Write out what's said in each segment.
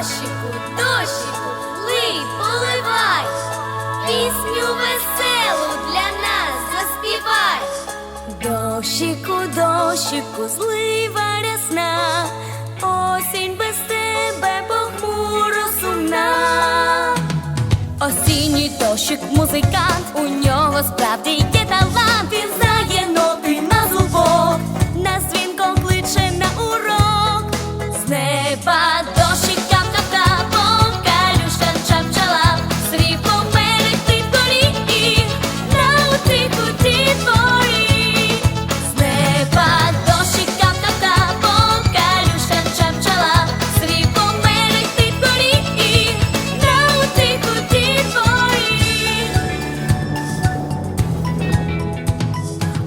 Дощику, дощику, лий, поливай, пісню веселу для нас заспівай. Дощику, дощику, злива рясна, осінь без тебе похмуро сумна. Осінній дощик музикант, у нього справді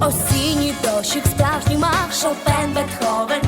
Осінній дощик, справжній мах, Шопен, Бетховен,